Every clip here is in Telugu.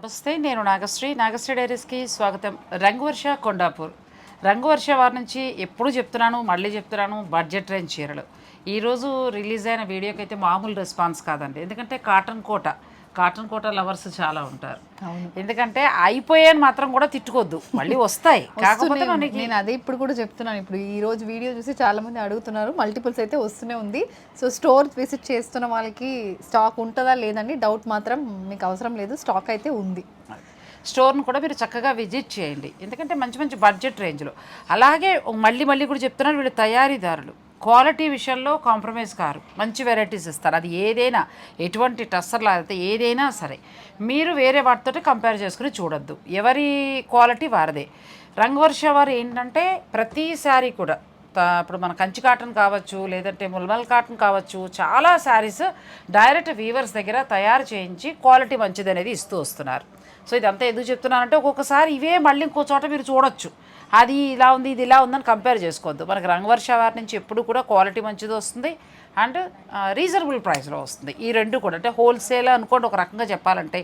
నమస్తే నేను నాగశ్రీ. నాగశ్రీ డైరీస్కి స్వాగతం. రంగువర్ష కొండాపూర్. రంగువర్ష వారి నుంచి ఎప్పుడు చెప్తున్నాను మళ్ళీ చెప్తున్నాను బడ్జెట్ రేంజ్ చీరలు. ఈరోజు రిలీజ్ అయిన వీడియోకి అయితే మామూలు రెస్పాన్స్ కాదండి. ఎందుకంటే cotton Kota. Cotton Kota lovers చాలా ఉంటారు. ఎందుకంటే అయిపోయాను మాత్రం కూడా తిట్టుకోవద్దు మళ్ళీ వస్తాయి. కాకపోతే మనకి నేను అదే ఇప్పుడు కూడా చెప్తున్నాను. ఇప్పుడు ఈ రోజు వీడియో చూసి చాలా మంది అడుగుతున్నారు. మల్టిపుల్స్ అయితే వస్తూనే ఉంది. సో స్టోర్ విజిట్ చేస్తున్న వాళ్ళకి స్టాక్ ఉంటుందా లేదండి డౌట్ మాత్రం మీకు అవసరం లేదు. స్టాక్ అయితే ఉంది. స్టోర్ను కూడా మీరు చక్కగా విజిట్ చేయండి. ఎందుకంటే మంచి మంచి బడ్జెట్ రేంజ్లో. అలాగే మళ్ళీ మళ్ళీ కూడా చెప్తున్నారు వీళ్ళు తయారీదారులు. క్వాలిటీ విషయంలో కాంప్రమైజ్ కారు. మంచి వెరైటీస్ ఇస్తారు. అది ఏదైనా ఎటువంటి టస్సర్ లేకపోతే ఏదైనా సరే. మీరు వేరే వాటితో కంపేర్ చేసుకుని చూడొద్దు. ఎవరి క్వాలిటీ వారిదే. రంగవర్ష వారు ఏంటంటే ప్రతి కూడా ఇప్పుడు మన కంచి కాటన్ కావచ్చు లేదంటే ముల్మల్ కాటన్ కావచ్చు చాలా శారీస్ డైరెక్ట్ వీవర్స్ దగ్గర తయారు చేయించి క్వాలిటీ మంచిది అనేది ఇస్తూ వస్తున్నారు. సో ఇదంతా ఎందుకు చెప్తున్నానంటే ఒక్కొక్కసారి ఇవే మళ్ళీ ఇంకో చోట మీరు చూడొచ్చు. అది ఇలా ఉంది ఇది ఇలా ఉందని కంపేర్ చేసుకోవద్దు. మనకి రంగవర్ష వారి నుంచి ఎప్పుడు కూడా క్వాలిటీ మంచిది వస్తుంది అండ్ రీజనబుల్ ప్రైస్లో వస్తుంది. ఈ రెండు కూడా. అంటే హోల్సేల్ అనుకోండి ఒక రకంగా చెప్పాలంటే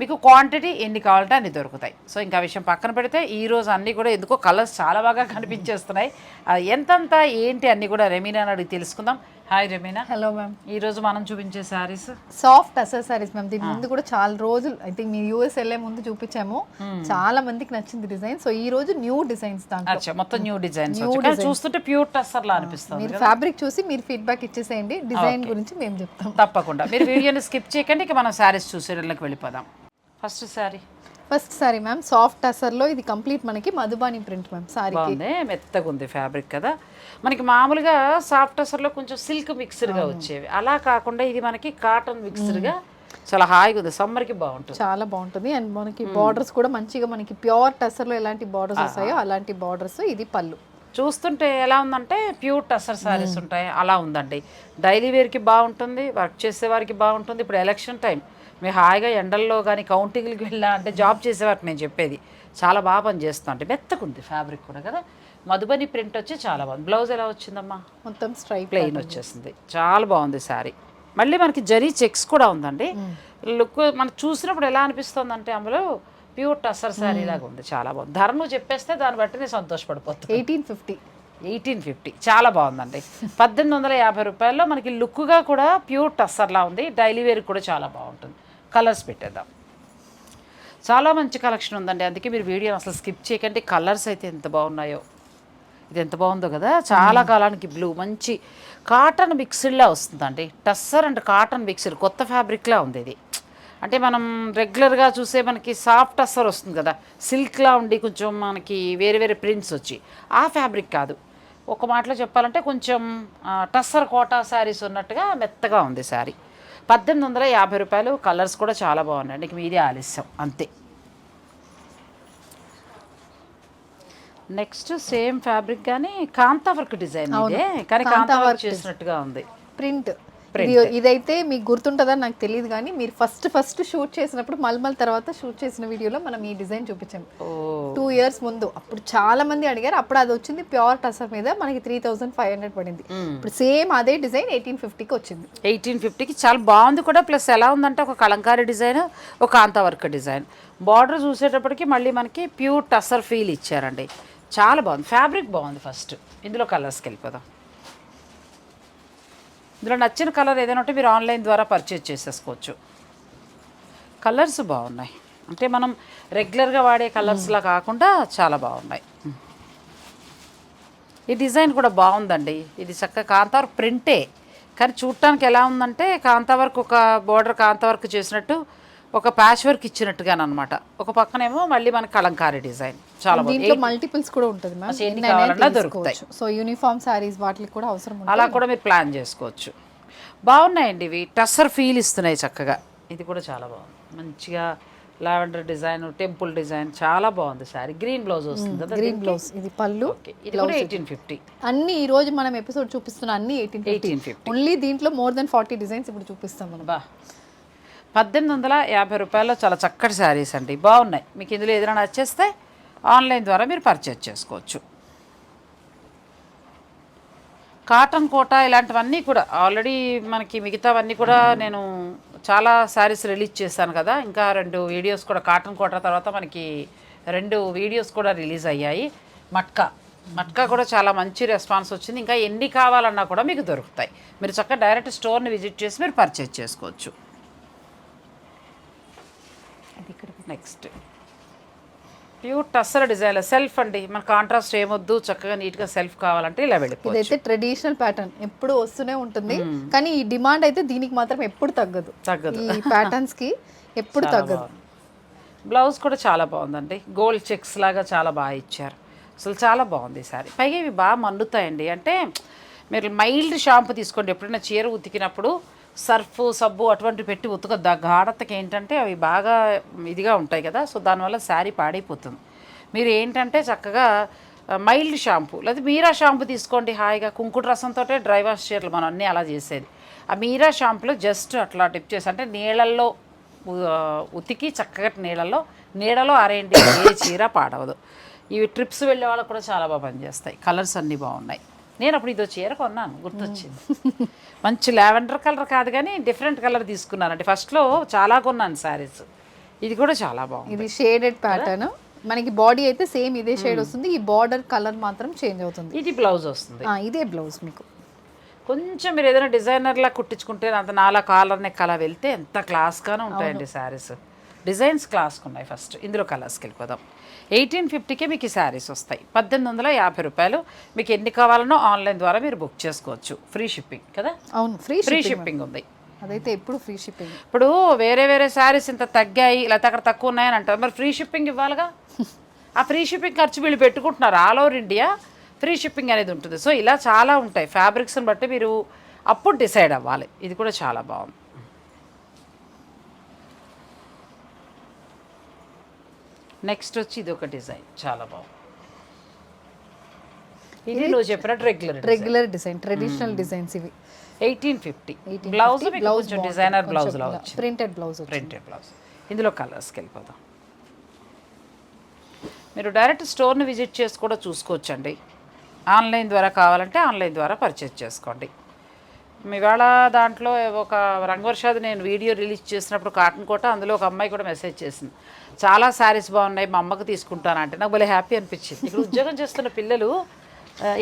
మీకు క్వాంటిటీ ఎన్ని కావాలంటే అన్ని దొరుకుతాయి. సో ఇంకా విషయం పక్కన పెడితే ఈ రోజు అన్నీ కూడా ఎందుకో కలర్స్ చాలా బాగా కనిపించేస్తున్నాయి. అది ఎంతంత ఏంటి అన్నీ కూడా రెమీనా అని అడిగి తెలుసుకుందాం. హాయ్ రెమీనా హలో మ్యామ్ ఈ రోజు మనం చూపించే శారీస్ సాఫ్ట్ అసెసరీస్ మ్యామ్ దీని ముందు కూడా చాలా రోజులు ఐ థింక్ మీరు యూఎస్ వెళ్ళే ముందు చూపించాము. చాలా మందికి నచ్చింది డిజైన్ సో ఈ రోజు న్యూ డిజైన్స్ దాంట్లో. మొత్తం న్యూ డిజైన్స్ కానీ చూస్తుంటే ప్యూర్ టస్సర్ లా అనిపిస్తుంది మీరు ఫ్యాబ్రిక్ చూసి మీరు ఫీడ్బ్యాక్ ఇచ్చేసేయండి. డిజైన్ గురించి మేము చెప్తాం. తప్పకుండా. మీరు వీడియోని స్కిప్ చేయకండి. ఇక మనం శారీస్ చూసేళ్ళకి వెళ్ళిపోదాం. First sari first sorry ma'am soft టసర్లో ఇది కంప్లీట్ మనకి మధుబాని ప్రింట్ మ్యామ్ సారీ బాగుంది మెత్తగా ఉంది ఫ్యాబ్రిక్ కదా. మనకి మామూలుగా సాఫ్ట్ అసర్లో కొంచెం సిల్క్ మిక్స్డ్గా వచ్చేవి. అలా కాకుండా ఇది మనకి కాటన్ మిక్స్డ్గా చాలా హాయిగా ఉంది. సమ్మర్కి బాగుంటుంది. చాలా బాగుంటుంది. అండ్ మనకి బార్డర్స్ కూడా మంచిగా మనకి ప్యూర్ టసర్లో ఎలాంటి బార్డర్స్ వస్తాయో అలాంటి బార్డర్స్ ఇది పళ్ళు. చూస్తుంటే ఎలా ఉందంటే ప్యూర్ టసర్ శారీస్ ఉంటాయి. అలా ఉందండి. డైలీ వేర్కి బాగుంటుంది వర్క్ చేసే వారికి బాగుంటుంది. ఇప్పుడు ఎలక్షన్ టైం. మీరు హాయిగా ఎండల్లో కానీ కౌంటింగ్కి వెళ్ళా అంటే జాబ్ చేసేవారికి నేను చెప్పేది. చాలా బాగా పనిచేస్తాం అంటే మెత్తకుంది ఫ్యాబ్రిక్ కూడా కదా. మధుబని ప్రింట్ వచ్చి చాలా బాగుంది. బ్లౌజ్ ఎలా వచ్చిందమ్మా? మొత్తం స్ట్రైప్ ప్లెయిన్ వచ్చేసింది. చాలా బాగుంది శారీ. మళ్ళీ మనకి జరీ చెక్స్ కూడా ఉందండి. లుక్ మనకు చూసినప్పుడు ఎలా అనిపిస్తుంది అంటే అందులో ప్యూర్ టసర్ శారీ లాగా ఉంది. చాలా బాగుంది. ధర నువ్వు చెప్పేస్తే దాన్ని బట్టి నేను సంతోషపడిపోతాను ఎయిటీన్ ఫిఫ్టీ. Eighteen fifty. చాలా బాగుందండి. పద్దెనిమిది వందల యాభై రూపాయల్లో మనకి లుక్గా కూడా ప్యూర్ టస్సర్లా ఉంది. డైలీ వేర్ కూడా చాలా బాగుంటుంది. కలర్స్ పెట్టేద్దాం. చాలా మంచి కలెక్షన్ ఉందండి. అందుకే మీరు వీడియో అసలు స్కిప్ చేయకండి. కలర్స్ అయితే ఎంత బాగున్నాయో. ఇది ఎంత బాగుందో కదా? చాలా కాలానికి బ్లూ. మంచి కాటన్ మిక్స్డ్లా వస్తుందండి. Tussar and cotton mixed. కొత్త ఫ్యాబ్రిక్లా ఉంది ఇది. అంటే మనం రెగ్యులర్గా చూసే మనకి సాఫ్ట్ టస్సర్ వస్తుంది కదా? సిల్క్లా ఉండి కొంచెం మనకి వేరే వేరే ప్రింట్స్ వచ్చి. ఆ ఫ్యాబ్రిక్ కాదు. ఒక మాటలో చెప్పాలంటే కొంచెం టస్సర్ కోటా శారీస్ ఉన్నట్టుగా మెత్తగా ఉంది శారీ. పద్దెనిమిది వందల యాభై రూపాయలు కలర్స్ కూడా చాలా బాగున్నాయి. ఇంక మీదే ఆలస్యం. అంతే. నెక్స్ట్ సేమ్ ఫ్యాబ్రిక్ కానీ కాంతా వర్క్ డిజైన్ ఇదే. కానీ కాంతా వర్క్ చేసినట్టుగా ఉంది. ప్రింట్. ఇదైతే మీకు గుర్తుంటుందని నాకు తెలియదు కానీ మీరు ఫస్ట్ ఫస్ట్ షూట్ చేసినప్పుడు మల్మల్ తర్వాత షూట్ చేసిన వీడియోలో మనం ఈ డిజైన్ చూపించాం. టూ ఇయర్స్ ముందు. అప్పుడు చాలా మంది అడిగారు అప్పుడు అది వచ్చింది ప్యూర్ టసర్ మీద మనకి త్రీ థౌసండ్ ఫైవ్ హండ్రెడ్ పడింది. ఇప్పుడు సేమ్ అదే డిజైన్ ఎయిటీన్ ఫిఫ్టీకి వచ్చింది. ఎయిటీన్ ఫిఫ్టీకి చాలా బాగుంది కూడా. ప్లస్ ఎలా ఉందంటే ఒక కలంకారీ డిజైన్ ఒక కాంతా వర్క్ డిజైన్. బార్డర్ చూసేటప్పటికి మళ్ళీ మనకి ప్యూర్ టసర్ ఫీల్ ఇచ్చారండి. చాలా బాగుంది. ఫ్యాబ్రిక్ బాగుంది ఫస్ట్ ఇందులో కలర్స్కి వెళ్ళిపోదాం. ఇందులో నచ్చిన కలర్ ఏదైనా ఉంటే మీరు ఆన్లైన్ ద్వారా పర్చేజ్ చేసేసుకోవచ్చు. కలర్స్ బాగున్నాయి. అంటే మనం రెగ్యులర్గా వాడే కలర్స్లా కాకుండా చాలా బాగున్నాయి. ఈ డిజైన్ కూడా బాగుందండి. ఇది చక్కగా కాంతావర్క్ ప్రింటే. కానీ చూడటానికి ఎలా ఉందంటే కాంతావర్క్ ఒక బోర్డర్ కాంతావర్క్ చేసినట్టు ఒక ప్యాచ్ వర్క్ ఇచ్చినట్టుగా అనమాట ఒక పక్కనేమో మళ్ళీ మనకి కలంకారీ డిజైన్. చాలా దీంట్లో మల్టిపుల్స్ కూడా ఉంటుంది మ్యామ్ దొరుకుతాయి. సో యూనిఫామ్ సారీస్ వాటికి కూడా అవసరం అలా కూడా మీరు ప్లాన్ చేసుకోవచ్చు. బాగున్నాయండి ఇవి. టస్సర్ ఫీల్ ఇస్తున్నాయి చక్కగా. ఇది కూడా చాలా బాగుంది. మంచిగా లావెండర్ డిజైన్ టెంపుల్ డిజైన్ చాలా బాగుంది సారీ గ్రీన్ బ్లౌజ్ వస్తుంది కదా గ్రీన్ బ్లౌజ్ ఇది పళ్ళు ఓకే. ఇది కూడా ఎయిటీన్ ఫిఫ్టీ అన్ని ఈ రోజు మనం ఎపిసోడ్ చూపిస్తున్న అన్ని ఎయిటీన్ ఎయిటీన్ ఫిఫ్టీ ఓన్లీ దీంట్లో మోర్ దెన్ ఫార్టీ డిజైన్స్ ఇప్పుడు చూపిస్తాం మనం. బా. పద్దెనిమిది వందల యాభై రూపాయల్లో చాలా చక్కటి శారీస్ అండి. బాగున్నాయి. మీకు ఇందులో ఏదైనా నచ్చేస్తే ఆన్లైన్ ద్వారా మీరు పర్చేజ్ చేసుకోవచ్చు. కాటన్ కోట ఇలాంటివన్నీ కూడా ఆల్రెడీ మనకి మిగతావన్నీ కూడా నేను చాలా శారీస్ రిలీజ్ చేశాను కదా. ఇంకా రెండు వీడియోస్ కూడా కాటన్ కోట తర్వాత మనకి రెండు వీడియోస్ కూడా రిలీజ్ అయ్యాయి. మట్కా. మట్కా కూడా చాలా మంచి రెస్పాన్స్ వచ్చింది. ఇంకా ఎన్ని కావాలన్నా కూడా మీకు దొరుకుతాయి. మీరు చక్కగా డైరెక్ట్ స్టోర్ని విజిట్ చేసి మీరు పర్చేజ్ చేసుకోవచ్చు. అది ఇక్కడ next pure tussar design self అండి. మన కాంట్రాస్ట్ ఏమొద్దు చక్కగా నీట్గా సెల్ఫ్ కావాలంటే ఇలా వెళ్ళిపోవచ్చు. ఇదైతే ట్రెడిషనల్ ప్యాటర్న్ ఎప్పుడు వస్తూనే ఉంటుంది. కానీ ఈ డిమాండ్ అయితే దీనికి మాత్రం ఎప్పుడు తగ్గదు. తగ్గదు. ఈ ప్యాటర్న్స్కి ఎప్పుడు తగ్గదు. బ్లౌజ్ కూడా చాలా బాగుందండి. గోల్డ్ చెక్స్ లాగా చాలా బాగా ఇచ్చారు. అసలు చాలా బాగుంది ఈ సారీ పైగా ఇవి బాగా మండుతాయండి. అంటే మీరు మైల్డ్ షాంపూ తీసుకోండి. ఎప్పుడైనా చీర ఉతికినప్పుడు సర్ఫ్ సబ్బు అటువంటివి పెట్టి ఉతకద్దు. ఆ గాఢతకి ఏంటంటే అవి బాగా ఇదిగా ఉంటాయి కదా సో దానివల్ల శారీ పాడైపోతుంది. మీరు ఏంటంటే చక్కగా మైల్డ్ షాంపూ లేదా మీరా షాంపూ తీసుకోండి హాయిగా. కుంకుడు రసంతో డ్రై వాష్ చీరలు మనం అన్నీ అలా చేసేది. ఆ మీరా షాంపూలో జస్ట్ అట్లా టిప్ చేసి అంటే నీళ్ళల్లో ఉతికి చక్కగా నీళ్ళలో నీడలో ఆరేయండి ఏ చీర పాడవదు. ఇవి ట్రిప్స్ వెళ్ళే వాళ్ళకి కూడా చాలా బాగా పనిచేస్తాయి. కలర్స్ అన్నీ బాగున్నాయి. నేను అప్పుడు ఇదో చీర కొన్నాను గుర్తొచ్చింది. మంచి లావెండర్ కలర్ కాదు కానీ డిఫరెంట్ కలర్ తీసుకున్నానండి ఫస్ట్లో చాలా కొన్నాను శారీస్. ఇది కూడా చాలా బాగుంది. ఇది షేడెడ్ ప్యాటర్న్. మనకి బాడీ అయితే సేమ్ ఇదే షేడ్ వస్తుంది. ఈ బార్డర్ కలర్ మాత్రం చేంజ్ అవుతుంది. ఇది బ్లౌజ్ వస్తుంది. ఇదే బ్లౌజ్ మీకు. కొంచెం మీరు ఏదైనా డిజైనర్లా కుట్టించుకుంటే అంత నాలా కాలర్ నెక్ అలా వెళ్తే ఎంత క్లాస్గానే ఉంటాయండి శారీస్. డిజైన్స్ క్లాస్గా ఉన్నాయి ఫస్ట్. ఇందులో కలర్స్కి వెళ్ళిపోదాం ఎయిటీన్ ఫిఫ్టీకే మీకు ఈ శారీస్ వస్తాయి. పద్దెనిమిది వందల యాభై రూపాయలు. మీకు ఎన్ని కావాలనో ఆన్లైన్ ద్వారా మీరు బుక్ చేసుకోవచ్చు. ఫ్రీ షిప్పింగ్ కదా? అవును ఫ్రీ ఫ్రీ షిప్పింగ్ షిప్పింగ్ ఉంది. అదైతే ఎప్పుడు ఫ్రీ షిప్పింగ్. ఇప్పుడు వేరే వేరే శారీస్ ఇంత తగ్గాయి లేకపోతే అక్కడ తక్కువ ఉన్నాయని అంటారు. మరి ఫ్రీ షిప్పింగ్ ఇవ్వాలిగా? ఆ ఫ్రీ షిప్పింగ్ ఖర్చు వీళ్ళు పెట్టుకుంటున్నారు. All over India free shipping అనేది ఉంటుంది. సో ఇలా చాలా ఉంటాయి. ఫ్యాబ్రిక్స్ని బట్టి మీరు అప్పుడు డిసైడ్ అవ్వాలి. ఇది కూడా చాలా బాగుంది. నెక్స్ట్ వచ్చి ఇది ఒక డిజైన్. చాలా బాగుంది. ఇది నువ్వు చెప్పినట్టు regular regular design traditional designs ఇవి. ఎయిటీన్ ఫిఫ్టీ బ్లౌజ్ కొంచెం డిజైనర్ వచ్చింది. ప్రింటెడ్ బ్లౌజ్ ప్రింటెడ్ బ్లౌజ్ ఇందులో కలర్స్కి వెళ్ళిపోదాం. మీరు డైరెక్ట్ స్టోర్ని విజిట్ చేసి కూడా చూసుకోవచ్చండి. ఆన్లైన్ ద్వారా కావాలంటే ఆన్లైన్ ద్వారా పర్చేజ్ చేసుకోండి. ఇవాళ దాంట్లో ఒక రంగవర్షాది నేను వీడియో రిలీజ్ చేసినప్పుడు కాటన్ కోట అందులో ఒక అమ్మాయి కూడా మెసేజ్ చేసింది. చాలా శారీస్ బాగున్నాయి మా అమ్మకి తీసుకుంటాను అంటే నాకు భలే హ్యాపీ అనిపించింది. ఇక్కడ ఉద్యోగం చేస్తున్న పిల్లలు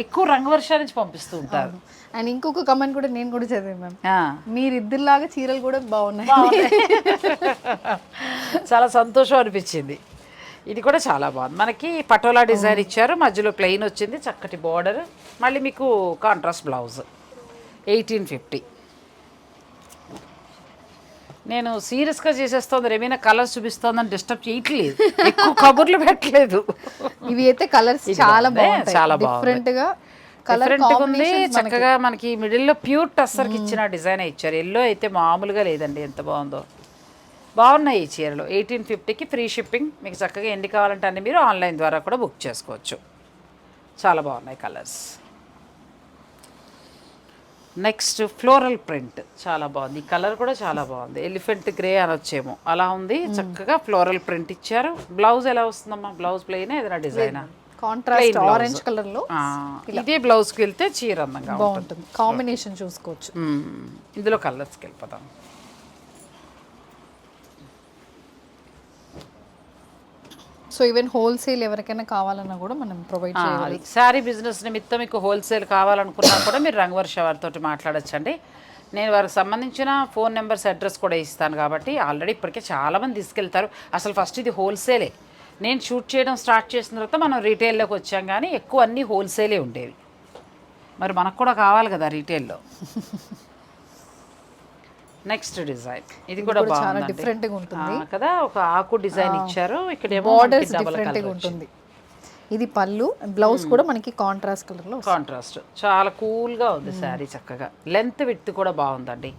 ఎక్కువ రంగవర్షాల నుంచి పంపిస్తూ ఉంటారు. అండ్ ఇంకొక కమెంట్ కూడా నేను కూడా చదివాను మ్యామ్. మీరిద్దరిలాగా చీరలు కూడా బాగున్నాయి. చాలా సంతోషం అనిపించింది. ఇది కూడా చాలా బాగుంది. మనకి పటోలా డిజైన్ ఇచ్చారు మధ్యలో ప్లెయిన్ వచ్చింది చక్కటి బార్డర్ మళ్ళీ మీకు కాంట్రాస్ట్ బ్లౌజ్ ఎయిటీన్ ఫిఫ్టీ. నేను సీరియస్గా చేసేస్తోంది ఏమైనా కలర్స్ చూపిస్తోందని డిస్టర్బ్ చేయట్లేదు. ఎక్కువ కబుర్లు పెట్టలేదు. ఇవి అయితే కలర్స్ చాలా బాగుంటాయి. చాలా బాగుంది. డిఫరెంట్గా కలర్ డిఫరెంట్గా ఉంది చక్కగా మనకి మిడిల్లో ప్యూర్ టస్సర్కి ఇచ్చిన డిజైన్ ఇచ్చారు. ఎల్లో అయితే మామూలుగా లేదండి ఎంత బాగుందో. బాగున్నాయి ఈ చీరలు. ఎయిటీన్ ఫిఫ్టీకి ఫ్రీ షిప్పింగ్. మీకు చక్కగా ఎన్ని కావాలంటే అన్ని మీరు ఆన్లైన్ ద్వారా కూడా బుక్ చేసుకోవచ్చు. చాలా బాగున్నాయి కలర్స్. Next floral print. చాలా బాగుంది. ఈ కలర్ కూడా చాలా బాగుంది. ఎలిఫెంట్ గ్రే అనొచ్చేమో. అలా ఉంది. చక్కగా ఫ్లోరల్ ప్రింట్ ఇచ్చారు. బ్లౌజ్ ఎలా వస్తుందమ్మా? బ్లౌజ్ ప్లెయిన్ ఏదైనా డిజైనా? కాంట్రాస్ట్ ఆరెంజ్ కలర్లో ఇదే బ్లౌజ్కి వెళ్తే చీర అందంగా బాగుంటుంది. కాంబినేషన్ చూసుకోవచ్చు. ఇందులో కలర్స్కి వెళ్ళిపోతాం సో ఈవెన్ హోల్సేల్ ఎవరికైనా కావాలన్నా కూడా మనం ప్రొవైడ్ చేయాలి శారీ బిజినెస్ నిమిత్తం మీకు హోల్సేల్ కావాలనుకున్నా కూడా మీరు రంగవర్ష వారితో మాట్లాడచ్చండి. నేను వారికి సంబంధించిన ఫోన్ నెంబర్స్ అడ్రస్ కూడా ఇస్తాను కాబట్టి ఆల్రెడీ ఇప్పటికే చాలామంది తీసుకెళ్తారు. అసలు ఫస్ట్ ఇది హోల్సేలే నేను షూట్ చేయడం స్టార్ట్ చేసిన తర్వాత మనం రీటైల్లోకి వచ్చాం కానీ ఎక్కువ అన్నీ హోల్సేలే ఉండేవి. మరి మనకు కూడా కావాలి కదా రీటైల్లో నెక్స్ట్ డిజైన్ ఇది కూడా చాలా different గా ఉంటుంది. కదా? ఒక ఆకు డిజైన్ ఇచ్చారు. ఇక్కడేమో బార్డర్స్ డిఫరెంట్గా ఉంటుంది. ఇది పళ్ళు బ్లౌజ్ కూడా మనకి కాంట్రాస్ట్ కలర్లో. కాంట్రాస్ట్ చాలా కూల్గా ఉంది శారీ చక్కగా. లెంత్ విత్ కూడా బాగుందండి.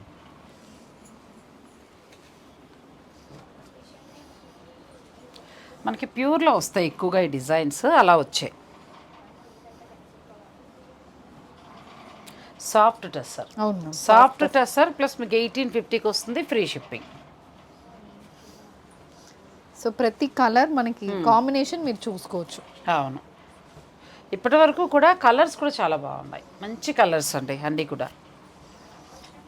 మనకి ప్యూర్లో వస్తాయి ఎక్కువగా ఈ డిజైన్స్ అలా వచ్చాయి. సాఫ్ట్ టెస్సర్. అవును సాఫ్ట్ టెస్సర్ ప్లస్ మీకు ఎయిటీన్ ఫిఫ్టీకి వస్తుంది ఫ్రీ షిప్పింగ్. సో ప్రతి కలర్ మనకి కాంబినేషన్ మీరు చూసుకోవచ్చు. అవును. ఇప్పటి వరకు కూడా కలర్స్ కూడా చాలా బాగున్నాయి. మంచి కలర్స్ అండి అన్నీ కూడా.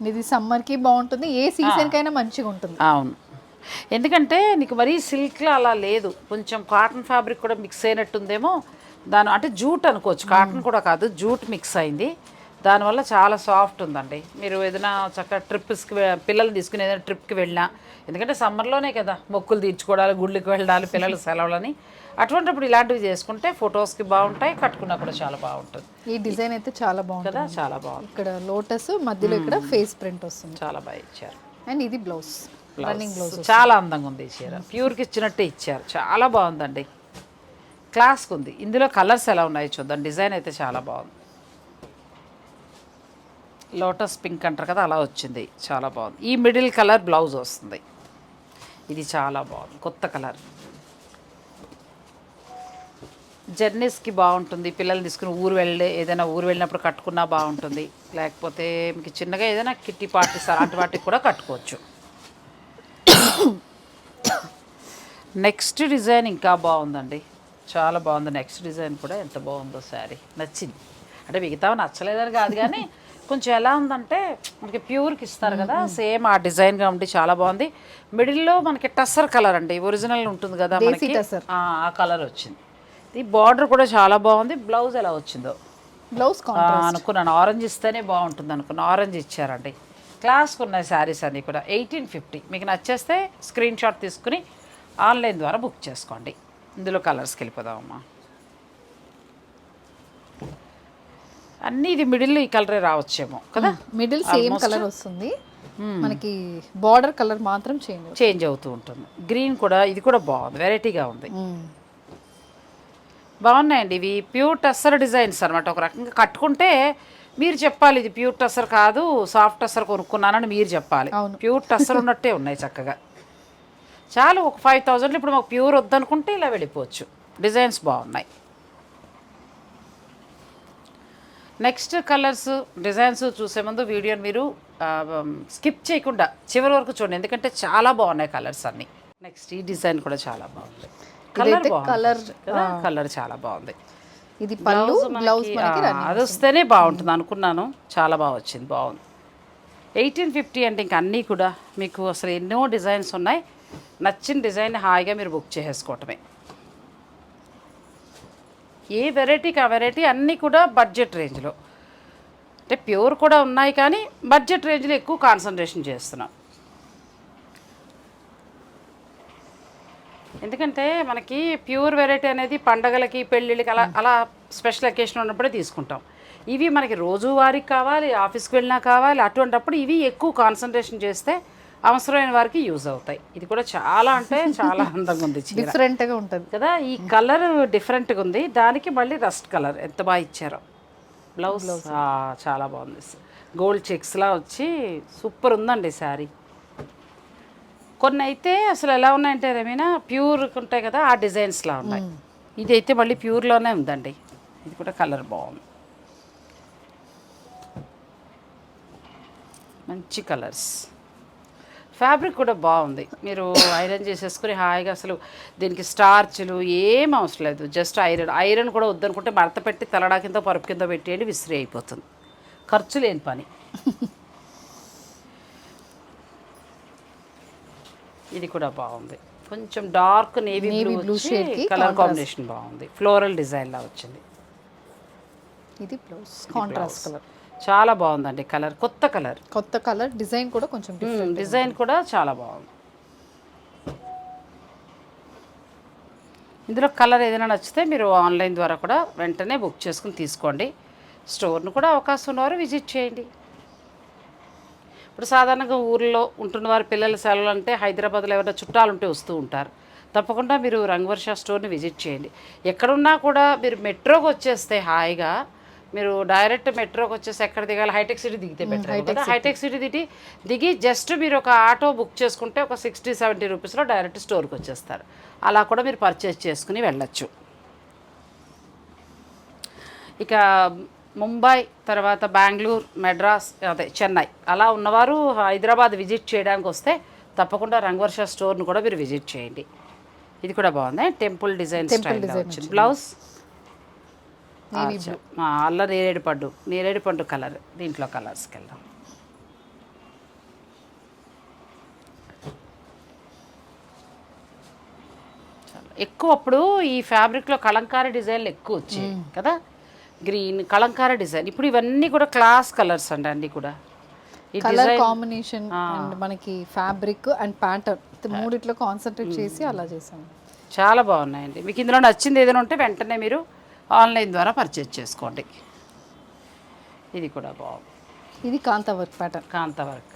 ఇది సమ్మర్కి బాగుంటుంది ఏ సీజన్ కైనా మంచిగా ఉంటుంది. అవును. ఎందుకంటే నీకు మరీ సిల్క్లో అలా లేదు. కొంచెం కాటన్ ఫ్యాబ్రిక్ కూడా మిక్స్ అయినట్టుందేమో. దాని అంటే జూట్ అనుకోవచ్చు. కాటన్ కూడా కాదు జూట్ మిక్స్ అయింది. దానివల్ల చాలా సాఫ్ట్ ఉందండి. మీరు ఏదైనా చక్కగా ట్రిప్స్కి పిల్లలు తీసుకుని ఏదైనా ట్రిప్కి వెళ్ళినా ఎందుకంటే సమ్మర్లోనే కదా మొక్కులు తీర్చుకోవడాలు గుళ్ళకి వెళ్ళాలి పిల్లలు సెలవులని. అటువంటిప్పుడు ఇలాంటివి చేసుకుంటే ఫొటోస్కి బాగుంటాయి కట్టుకున్నా కూడా చాలా బాగుంటుంది. ఈ డిజైన్ అయితే చాలా బాగుంటుంది. కదా చాలా బాగుంది ఇక్కడ లోటస్ మధ్యలో ఇక్కడ ఫేస్ ప్రింట్ వస్తుంది. చాలా బాగా ఇచ్చారు. అండ్ ఇది బ్లౌజ్. రన్నింగ్ బ్లౌజ్ చాలా అందంగా ఉంది చీర. ప్యూర్కి ఇచ్చినట్టే ఇచ్చారు. చాలా బాగుందండి. క్లాస్కి ఉంది. ఇందులో కలర్స్ ఎలా ఉన్నాయి చూద్దాం. డిజైన్ అయితే చాలా బాగుంది. లోటస్ పింక్ అంటారు కదా అలా వచ్చింది. చాలా బాగుంది. ఈ మిడిల్ కలర్ బ్లౌజ్ వస్తుంది. ఇది చాలా బాగుంది. కొత్త కలర్. జర్నీస్కి బాగుంటుంది. పిల్లల్ని తీసుకుని ఊరు వెళ్ళే ఏదైనా ఊరు వెళ్ళినప్పుడు కట్టుకున్నా బాగుంటుంది. లేకపోతే మీకు చిన్నగా ఏదైనా కిట్టి పార్టీస్ అలాంటి వాటికి కూడా కట్టుకోవచ్చు. నెక్స్ట్ డిజైన్ ఇంకా బాగుందండి. చాలా బాగుంది. నెక్స్ట్ డిజైన్ కూడా ఎంత బాగుందో శారీ. నచ్చింది. అంటే మిగతా నచ్చలేదని కాదు కానీ కొంచెం ఎలా ఉందంటే మనకి ప్యూర్కి ఇస్తారు కదా సేమ్ ఆ డిజైన్గా ఉండి చాలా బాగుంది. మిడిల్లో మనకి టస్సర్ కలర్ అండి ఒరిజినల్ ఉంటుంది కదా మనకి. ఆ కలర్ వచ్చింది. ఈ బార్డర్ కూడా చాలా బాగుంది. బ్లౌజ్ ఎలా వచ్చిందో. బ్లౌజ్ అనుకున్నాను. ఆరెంజ్ ఇస్తేనే బాగుంటుంది అనుకున్నాను. ఆరెంజ్ ఇచ్చారండి. క్లాస్కి ఉన్నాయి శారీస్ అన్నీ కూడా. ఎయిటీన్ ఫిఫ్టీ మీకు నచ్చేస్తే స్క్రీన్ షాట్ తీసుకుని ఆన్లైన్ ద్వారా బుక్ చేసుకోండి. ఇందులో కలర్స్కి వెళ్ళిపోదామమ్మా. అన్నీ ఇది మిడిల్లో ఈ కలరే రావచ్చేమో కదా? మిడిల్ సేమ్ కలర్ వస్తుంది. మనకి బార్డర్ కలర్ మాత్రం చేంజ్ చేంజ్ అవుతూ ఉంటుంది. గ్రీన్ కూడా ఇది కూడా బాగుంది వెరైటీగా ఉంది. బాగున్నాయండి ఇవి. ప్యూర్ టస్సర్ డిజైన్స్ అనమాట ఒక రకంగా కట్టుకుంటే మీరు చెప్పాలి ఇది ప్యూర్ టస్సర్ కాదు సాఫ్ట్ టస్సర్ కొనుక్కున్నానని మీరు చెప్పాలి. ప్యూర్ టస్సర్ ఉన్నట్టే ఉన్నాయి చక్కగా. చాలు ఒక ఫైవ్ థౌజండ్లో ఇప్పుడు మాకు ప్యూర్ వద్దనుకుంటే ఇలా వెళ్ళిపోవచ్చు. డిజైన్స్ బాగున్నాయి. నెక్స్ట్ కలర్స్ డిజైన్స్ చూసే ముందు వీడియోని మీరు స్కిప్ చేయకుండా చివరి వరకు చూడండి. ఎందుకంటే చాలా బాగున్నాయి కలర్స్ అన్నీ. నెక్స్ట్ ఈ డిజైన్ కూడా చాలా బాగుంది. కలర్ కలర్ చాలా బాగుంది. ఇది పళ్ళు బ్లౌజ్ అది వస్తేనే బాగుంటుంది అనుకున్నాను. చాలా బాగా వచ్చింది బాగుంది. ఎయిటీన్ ఫిఫ్టీ అంటే ఇంక అన్నీ కూడా మీకు అసలు ఎన్నో డిజైన్స్ ఉన్నాయి. నచ్చిన డిజైన్ హాయిగా మీరు బుక్ చేసేసుకోవటమే. ఏ వెరైటీకి ఆ వెరైటీ అన్నీ కూడా బడ్జెట్ రేంజ్లో అంటే ప్యూర్ కూడా ఉన్నాయి కానీ బడ్జెట్ రేంజ్లో ఎక్కువ కాన్సన్ట్రేషన్ చేస్తున్నాం. ఎందుకంటే మనకి ప్యూర్ వెరైటీ అనేది పండగలకి పెళ్ళిళ్ళకి అలా అలా స్పెషల్ అకేషన్ ఉన్నప్పుడే తీసుకుంటాం. ఇవి మనకి రోజువారీకి కావాలి ఆఫీస్కి వెళ్ళినా కావాలి అటువంటప్పుడు ఇవి ఎక్కువ కాన్సన్ట్రేషన్ చేస్తే అవసరమైన వారికి యూజ్ అవుతాయి. ఇది కూడా చాలా అంటే చాలా అందంగా ఉంది చీర. డిఫరెంట్గా ఉంటుంది. కదా ఈ కలర్ డిఫరెంట్గా ఉంది. దానికి మళ్ళీ రస్ట్ కలర్ ఎంత బాగా ఇచ్చారో. బ్లౌజ్ చాలా బాగుంది. గోల్డ్ చెక్స్లా వచ్చి సూపర్ ఉందండి శారీ కొన్ని అయితే అసలు ఎలా ఉన్నాయంటే రమీనా ప్యూర్ ఉంటాయి కదా ఆ డిజైన్స్లా ఉన్నాయి. ఇది అయితే మళ్ళీ ప్యూర్లోనే ఉందండి. ఇది కూడా కలర్ బాగుంది. మంచి కలర్స్ ఫ్యాబ్రిక్ కూడా బాగుంది. మీరు ఐరన్ చేసేసుకుని హాయిగా అసలు దీనికి స్టార్చ్లు ఏం అవసరం లేదు. Just iron. ఐరన్ కూడా వద్దనుకుంటే మడత పెట్టి తలడా కింద పరుపు కింద పెట్టేయండి విసిరి అయిపోతుంది. ఖర్చు లేని పని. ఇది కూడా బాగుంది. కొంచెం dark navy blue colour combination బాగుంది. ఫ్లోరల్ డిజైన్లా వచ్చింది. ఇది బ్లౌజ్. కాంట్రాస్ట్ కలర్ చాలా బాగుందండి కలర్ కొత్త కలర్. కొత్త కలర్ డిజైన్ కూడా కొంచెం. డిజైన్ కూడా చాలా బాగుంది. ఇందులో కలర్ ఏదైనా నచ్చితే మీరు ఆన్లైన్ ద్వారా కూడా వెంటనే బుక్ చేసుకుని తీసుకోండి. స్టోర్ను కూడా అవకాశం ఉన్నవారు విజిట్ చేయండి. ఇప్పుడు సాధారణంగా ఊర్లో ఉంటున్న వారి పిల్లల సెలవులు అంటే హైదరాబాద్లో ఎవరైనా చుట్టాలు ఉంటే వస్తూ ఉంటారు. తప్పకుండా మీరు రంగవర్ష స్టోర్ని విజిట్ చేయండి. ఎక్కడున్నా కూడా మీరు మెట్రోకి వచ్చేస్తే హాయిగా మీరు డైరెక్ట్ మెట్రోకి వచ్చేసి ఎక్కడ దిగాలి? హైటెక్ సిటీ దిగితే బెటర్ హైటెక్ సిటీ. దిగి దిగి జస్ట్ మీరు ఒక ఆటో బుక్ చేసుకుంటే ఒక సిక్స్టీ సెవెంటీ రూపీస్లో డైరెక్ట్ స్టోర్కి వచ్చేస్తారు. అలా కూడా మీరు పర్చేస్ చేసుకుని వెళ్ళొచ్చు. ఇక ముంబై తర్వాత బెంగళూరు మెడ్రాస్ అదే చెన్నై. అలా ఉన్నవారు హైదరాబాద్ విజిట్ చేయడానికి వస్తే తప్పకుండా రంగవర్ష స్టోర్ను కూడా మీరు విజిట్ చేయండి. ఇది కూడా బాగుంది. టెంపుల్ డిజైన్ స్టైల్ వచ్చింది. బ్లౌజ్ అల్ల నేరేడు పండు నేరేడు పండు కలర్ దీంట్లో కలర్స్కి వెళ్దాం. ఎక్కువ అప్పుడు ఈ ఫ్యాబ్రిక్లో కలంకార డిజైన్లు ఎక్కువ వచ్చాయి hmm. కదా? గ్రీన్ కలంకార డిజైన్ ఇప్పుడు ఇవన్నీ కూడా క్లాస్ కలర్స్ అండి అన్నీ కూడా. కలర్ కాంబినేషన్ అండ్ మనకి ఫ్యాబ్రిక్ అండ్ ప్యాటర్న్ మూడిట్లో కాన్సన్ట్రేట్ చేసి అలా చేసాము. చాలా బాగున్నాయండి. మీకు ఇందులో నచ్చింది ఏదైనా ఉంటే వెంటనే మీరు ఆన్లైన్ ద్వారా పర్చేజ్ చేసుకోండి. ఇది కూడా బాగుంది. ఇది kantha work pattern. Kantha work.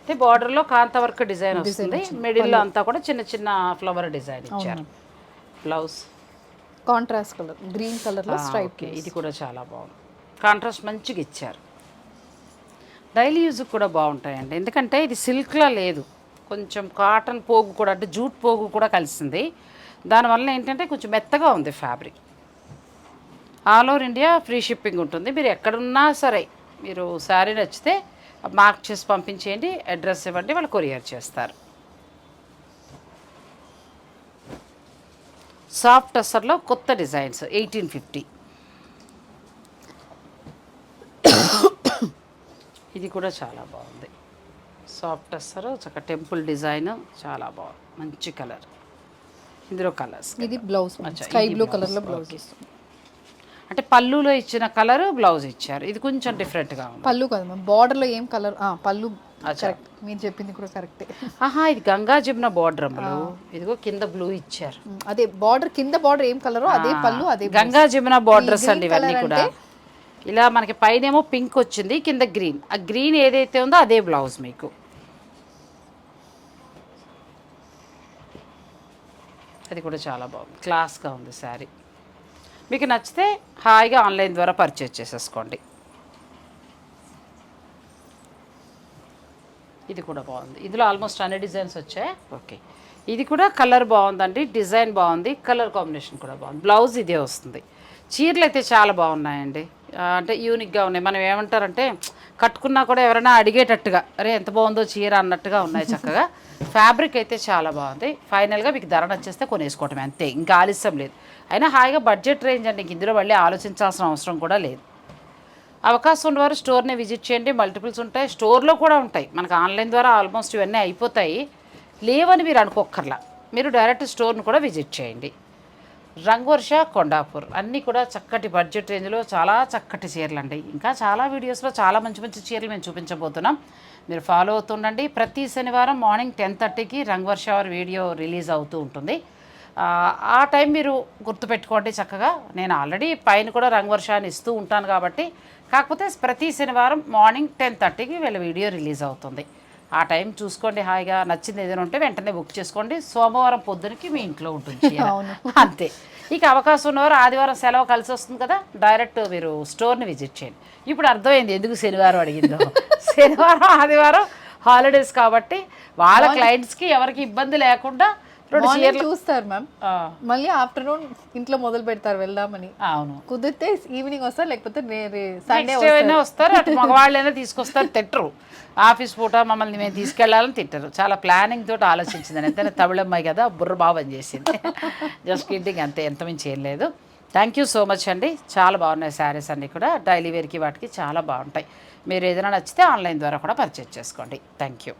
అంటే బార్డర్లో కాంత వర్క్ డిజైన్ వస్తుంది. మిడిల్లో అంతా కూడా చిన్న చిన్న ఫ్లవర్ డిజైన్ ఇచ్చారు. బ్లౌజ్. కాంట్రాస్ట్ కలర్ గ్రీన్ కలర్లో స్ట్రైప్ ఓకే. ఇది కూడా చాలా బాగుంది. కాంట్రాస్ట్ మంచిగా ఇచ్చారు. డైలీ యూజ్ కూడా బాగుంటాయండి. ఎందుకంటే ఇది సిల్క్లా లేదు. కొంచెం కాటన్ పోగు కూడా అంటే జూట్ పోగు కూడా కలిసింది. దానివల్ల ఏంటంటే కొంచెం మెత్తగా ఉంది fabric. All over India free shipping ఉంటుంది. మీరు ఎక్కడున్నా సరే మీరు శారీ నచ్చితే మార్క్ చేసి పంపించేయండి అడ్రస్ ఇవ్వండి వాళ్ళు కొరియర్ చేస్తారు. సాఫ్ట్ అసర్లో కొత్త డిజైన్స్ ఎయిటీన్ ఫిఫ్టీ. ఇది కూడా చాలా బాగుంది. సాఫ్ట్ అస్సర్ చక్క టెంపుల్ డిజైన్ చాలా బాగుంది. మంచి కలర్. ఇందులో కలర్స్ ఇది బ్లౌజ్ స్కై బ్లూ blouse. కలర్లో బ్లౌజ్ Okay. అంటే పళ్ళులో ఇచ్చిన కలర్ బ్లౌజ్ ఇచ్చారు. ఇది కొంచెం డిఫరెంట్గా ఉంది. పళ్ళు కాదు మ్యామ్. బార్డర్లో ఏం కలర్? పళ్ళు. కరెక్ట్. మీరు చెప్పింది కూడా కరెక్టే. ఆహా ఇది గంగా జమున బార్డర్ అమ్మలు. ఇదిగో కింద బ్లూ ఇచ్చారు. అదే బార్డర్ కింద బార్డర్ ఏం కలరో అదే పళ్ళు అదే గంగా జమున బార్డర్స్ అండి ఇవన్నీ కూడా. ఇలా మనకి పైనేమో పింక్ వచ్చింది కింద గ్రీన్. ఆ గ్రీన్ ఏదైతే ఉందో అదే బ్లౌజ్ మీకు. అది కూడా చాలా బాగుంది. క్లాస్గా ఉంది శారీ. మీకు నచ్చితే హాయిగా ఆన్లైన్ ద్వారా పర్చేజ్ చేసేసుకోండి. ఇది కూడా బాగుంది. ఇందులో ఆల్మోస్ట్ అన్ని డిజైన్స్ వచ్చాయి. ఓకే. ఇది కూడా కలర్ బాగుందండి డిజైన్ బాగుంది కలర్ కాంబినేషన్ కూడా బాగుంది. బ్లౌజ్ ఇదే వస్తుంది. చీరలు అయితే చాలా బాగున్నాయండి. అంటే యూనిక్గా ఉన్నాయి. మనం ఏమంటారంటే కట్టుకున్నా కూడా ఎవరైనా అడిగేటట్టుగా అరే ఎంత బాగుందో చీర అన్నట్టుగా ఉన్నాయి చక్కగా. ఫ్యాబ్రిక్ అయితే చాలా బాగుంది. ఫైనల్గా మీకు ధర నచ్చేస్తే కొనేసుకోవటమే అంతే. ఇంకా ఆలస్యం లేదు. అయినా హాయిగా బడ్జెట్ రేంజ్ అండి. ఇందులో మళ్ళీ ఆలోచించాల్సిన అవసరం కూడా లేదు. అవకాశం ఉన్నవారు స్టోర్ని విజిట్ చేయండి. మల్టిపుల్స్ ఉంటాయి. స్టోర్లో కూడా ఉంటాయి. మనకు ఆన్లైన్ ద్వారా ఆల్మోస్ట్ ఇవన్నీ అయిపోతాయి. లేవని మీరు అనుకోక్కర్లా. మీరు డైరెక్ట్ స్టోర్ని కూడా విజిట్ చేయండి. రంగవర్ష కొండాపూర్. అన్నీ కూడా చక్కటి బడ్జెట్ రేంజ్లో చాలా చక్కటి చీరలు అండి ఇంకా చాలా వీడియోస్లో చాలా మంచి మంచి చీరలు మేము చూపించబోతున్నాం. మీరు ఫాలో అవుతుండండి. ప్రతి శనివారం మార్నింగ్ టెన్ థర్టీకి రంగవర్ష వీడియో రిలీజ్ అవుతూ ఉంటుంది. ఆ, ఆ టైం మీరు గుర్తుపెట్టుకోండి చక్కగా. నేను ఆల్రెడీ పైన కూడా రంగవర్షాన్ని ఇస్తూ ఉంటాను కాబట్టి. కాకపోతే ప్రతి శనివారం మార్నింగ్ టెన్ థర్టీకి వీళ్ళ వీడియో రిలీజ్ అవుతుంది. ఆ టైం చూసుకోండి హాయిగా. నచ్చింది ఏదైనా ఉంటే వెంటనే బుక్ చేసుకోండి. సోమవారం పొద్దునకి మీ ఇంట్లో ఉంటుంది. అంతే. ఇక అవకాశం ఉన్నవారు ఆదివారం సెలవు కలిసి వస్తుంది కదా డైరెక్ట్ మీరు స్టోర్ని విజిట్ చేయండి. ఇప్పుడు అర్థమైంది ఎందుకు శనివారం అడిగిందో. శనివారం ఆదివారం హాలిడేస్ కాబట్టి వాళ్ళ క్లయింట్స్కి ఎవరికి ఇబ్బంది లేకుండా రెండు మార్నింగ్ చీరలు. చూస్తారు మ్యామ్ మళ్ళీ ఆఫ్టర్నూన్ ఇంట్లో మొదలు పెడతారు వెళ్దామని. అవును. కుదిరితే ఈవినింగ్ వస్తారు లేకపోతే సండే వస్తారు. అటు మగవాళ్ళైనా తీసుకొస్తారు తిట్టరు. ఆఫీస్ పూట మమ్మల్ని మేము తీసుకెళ్ళాలని తిట్టరు. చాలా ప్లానింగ్ తోటి ఆలోచించింది. ఎంతైనా తమిళమ్మాయి కదా బుర్ర బాగా చేసింది జస్ట్ కిడ్డింగ్ అంతే ఎంత మించి ఏం లేదు. థ్యాంక్ యూ సో మచ్ అండి. చాలా బాగున్నాయి శారీస్ అన్నీ కూడా. డైలీ వేర్కి వాటికి చాలా బాగుంటాయి. మీరు ఏదైనా నచ్చితే ఆన్లైన్ ద్వారా కూడా పర్చేజ్ చేసుకోండి. Thank you